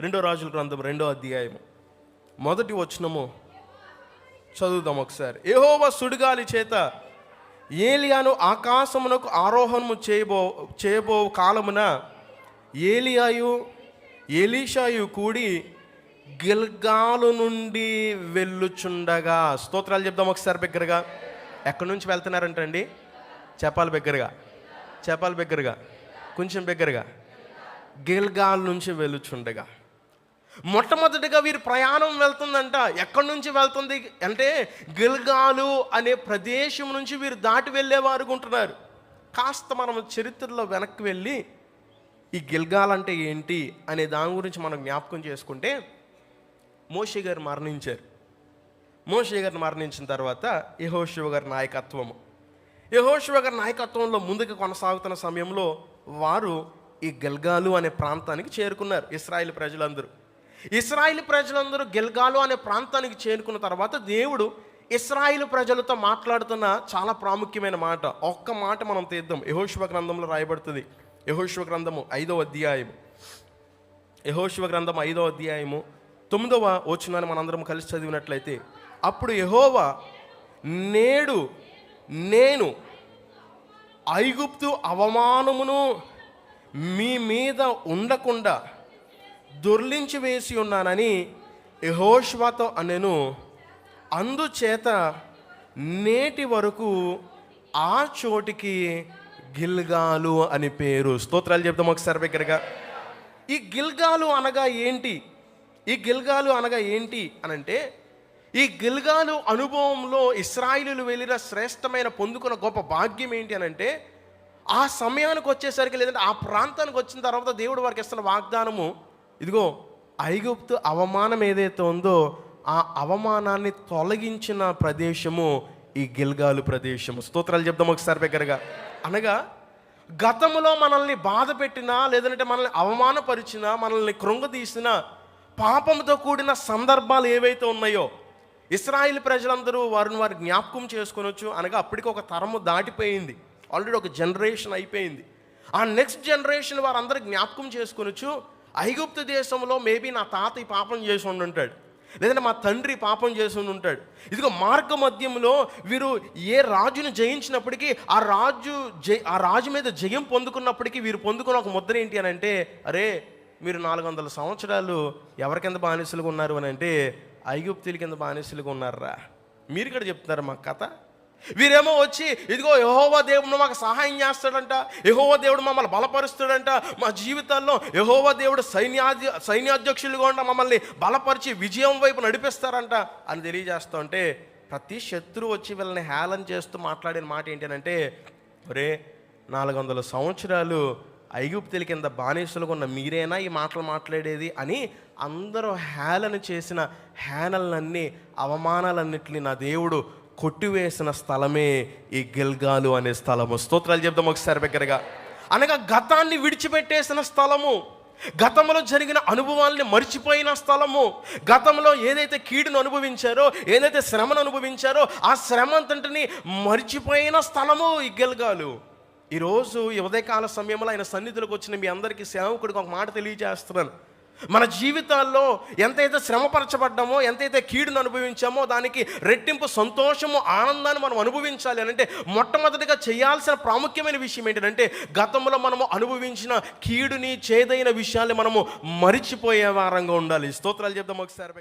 రెండో రాజుల గ్రంథం రెండో అధ్యాయము. మొదటి వచనము చదువుదాం ఒకసారి. ఏహోవ సుడిగాలి చేత ఏలియాను ఆకాశమునకు ఆరోహణము చేయబో చేయబో కాలమున ఏలియాయు ఏలీషాయు కూడి గిల్గాలు నుండి వెళ్ళుచుండగా. స్తోత్రాలు చెప్దాం ఒకసారి బిగ్గరగా. ఎక్కడి నుంచి వెళ్తున్నారంటండి? చెప్పాలి బిగ్గరగా. చెప్పాలి బిగ్గరగా. కొంచెం బిగ్గరగా. గిల్గాల్ నుంచి వెళ్ళుచుండగా. మొట్టమొదటిగా వీరు ప్రయాణం వెళ్తుందంట. ఎక్కడి నుంచి వెళ్తుంది అంటే గిల్గాలు అనే ప్రదేశం నుంచి వీరు దాటి వెళ్ళేవారు ఉంటున్నారు కాస్త మనం చరిత్రలో వెనక్కి వెళ్ళి ఈ గిల్గాల్ అంటే ఏంటి అనే దాని గురించి మనం జ్ఞాపకం చేసుకుంటే మోషే గారు మరణించారు. మోషే గారు మరణించిన తర్వాత యహోశివ గారి నాయకత్వము యహోశివ గారి నాయకత్వంలో ముందుకు కొనసాగుతున్న సమయంలో వారు ఈ గల్గాలు అనే ప్రాంతానికి చేరుకున్నారు. ఇస్రాయిల్ ప్రజలందరూ. ఇస్రాయిల్ ప్రజలందరూ గెల్గాలు అనే ప్రాంతానికి చేరుకున్న తర్వాత దేవుడు ఇస్రాయిల్ ప్రజలతో మాట్లాడుతున్న చాలా ప్రాముఖ్యమైన మాట. ఒక్క మాట మనం తీద్దాం. యహోశివ గ్రంథంలో రాయబడుతుంది. యహోశివ గ్రంథము ఐదో అధ్యాయము. యహోశివ గ్రంథం ఐదో అధ్యాయము తొమ్మిదవ వచనాన్ని మనందరం కలిసి చదివినట్లయితే అప్పుడు యహోవా నేడు నేను ఐగుప్తు అవమానమును మీ మీద ఉండకుండా దొర్లించి వేసి ఉన్నానని యహోష్వాతో అనెను. అందుచేత నేటి వరకు ఆ చోటికి గిల్గాలు అని పేరు. స్తోత్రాలు చెప్తాం ఒకసారి దగ్గరగా. ఈ గిల్గాలు అనగా ఏంటి? ఈ గిల్గాలు అనగా ఏంటి అనంటే ఈ గిల్గాలు అనుభవంలో ఇస్రాయిలు వెళ్ళిన శ్రేష్టమైన పొందుకున్న గొప్ప భాగ్యం ఏంటి అనంటే ఆ సమయానికి వచ్చేసరికి లేదంటే ఆ ప్రాంతానికి వచ్చిన తర్వాత దేవుడు వారికి ఇస్తున్న వాగ్దానము ఇదిగో ఐగుప్తు అవమానం ఏదైతే ఉందో ఆ అవమానాన్ని తొలగించిన ప్రదేశము ఈ గిల్గాలు ప్రదేశము. స్తోత్రాలు చెప్దాం ఒకసారి దగ్గరగా. అనగా గతంలో మనల్ని బాధ పెట్టినా లేదంటే మనల్ని అవమానపరిచినా మనల్ని కృంగదీసిన పాపంతో కూడిన సందర్భాలు ఏవైతే ఉన్నాయో ఇస్రాయిల్ ప్రజలందరూ వారిని వారు జ్ఞాపకం చేసుకొనొచ్చు. అనగా అప్పటికి ఒక తరము దాటిపోయింది. ఆల్రెడీ ఒక జనరేషన్ అయిపోయింది. ఆ నెక్స్ట్ జనరేషన్ వారందరూ జ్ఞాపకం చేసుకొనొచ్చు. ఐగుప్తు దేశంలో మేబీ నా తాత ఈ పాపం చేసి ఉంటాడు లేదంటే మా తండ్రి పాపం చేసి ఉంటాడు ఇదిగో మార్గ మధ్యంలో వీరు ఏ రాజును జయించినప్పటికీ ఆ రాజు జై ఆ రాజు మీద జయం పొందుకున్నప్పటికీ వీరు పొందుకున్న ఒక ముద్ర ఏంటి అని అంటే అరే మీరు నాలుగు వందల సంవత్సరాలు ఎవరి కింద బానిసలుగా ఉన్నారు అని అంటే ఐగుప్తుల కింద బానిసలుగా ఉన్నారా మీరు ఇక్కడ చెప్తున్నారు మా కథ? వీరేమో వచ్చి ఇదిగో యహోవా దేవుడు మాకు సహాయం చేస్తాడంట యహోవా దేవుడు మమ్మల్ని బలపరుస్తాడంట మా జీవితాల్లో యహోవా దేవుడు సైన్యాధ్య సైన్యాధ్యక్షులుగా ఉండ మమ్మల్ని బలపరిచి విజయం వైపు నడిపిస్తారంట అని తెలియజేస్తుంటే ప్రతి శత్రువు వచ్చి వీళ్ళని హేళన చేస్తూ మాట్లాడిన మాట ఏంటంటే ఒరే నాలుగు వందల సంవత్సరాలు ఐగుప్తుల కింద బానిసలుగా ఉన్న మీరేనా ఈ మాటలు మాట్లాడేది? అని అందరూ హేళన చేసిన హేళనలన్నీ అవమానాలన్నింటినీ నా దేవుడు కొట్టివేసిన స్థలమే ఈ గిల్గాలు అనే స్థలము. స్తోత్రాలు చెప్దాం ఒకసారి దగ్గరగా. అనగా గతాన్ని విడిచిపెట్టేసిన స్థలము గతంలో జరిగిన అనుభవాల్ని మర్చిపోయిన స్థలము గతంలో ఏదైతే కీడును అనుభవించారో ఏదైతే శ్రమను అనుభవించారో ఆ శ్రమ అంతటిని మర్చిపోయిన స్థలము ఈ గెలగాలు. ఈరోజు ఉదయకాల సమయంలో ఆయన సన్నిధిలోకి వచ్చిన మీ అందరికీ సేవకుడికి ఒక మాట తెలియజేస్తున్నాను. మన జీవితాల్లో ఎంతైతే శ్రమపరచబడ్డామో ఎంతైతే కీడును అనుభవించామో దానికి రెట్టింపు సంతోషము ఆనందాన్ని మనం అనుభవించాలి అని అంటే మొట్టమొదటిగా చేయాల్సిన ప్రాముఖ్యమైన విషయం ఏంటంటే గతంలో మనము అనుభవించిన కీడుని చేదైన విషయాల్ని మనము మరిచిపోయే వారంగా ఉండాలి. స్తోత్రాలు చెప్దాం ఒకసారి.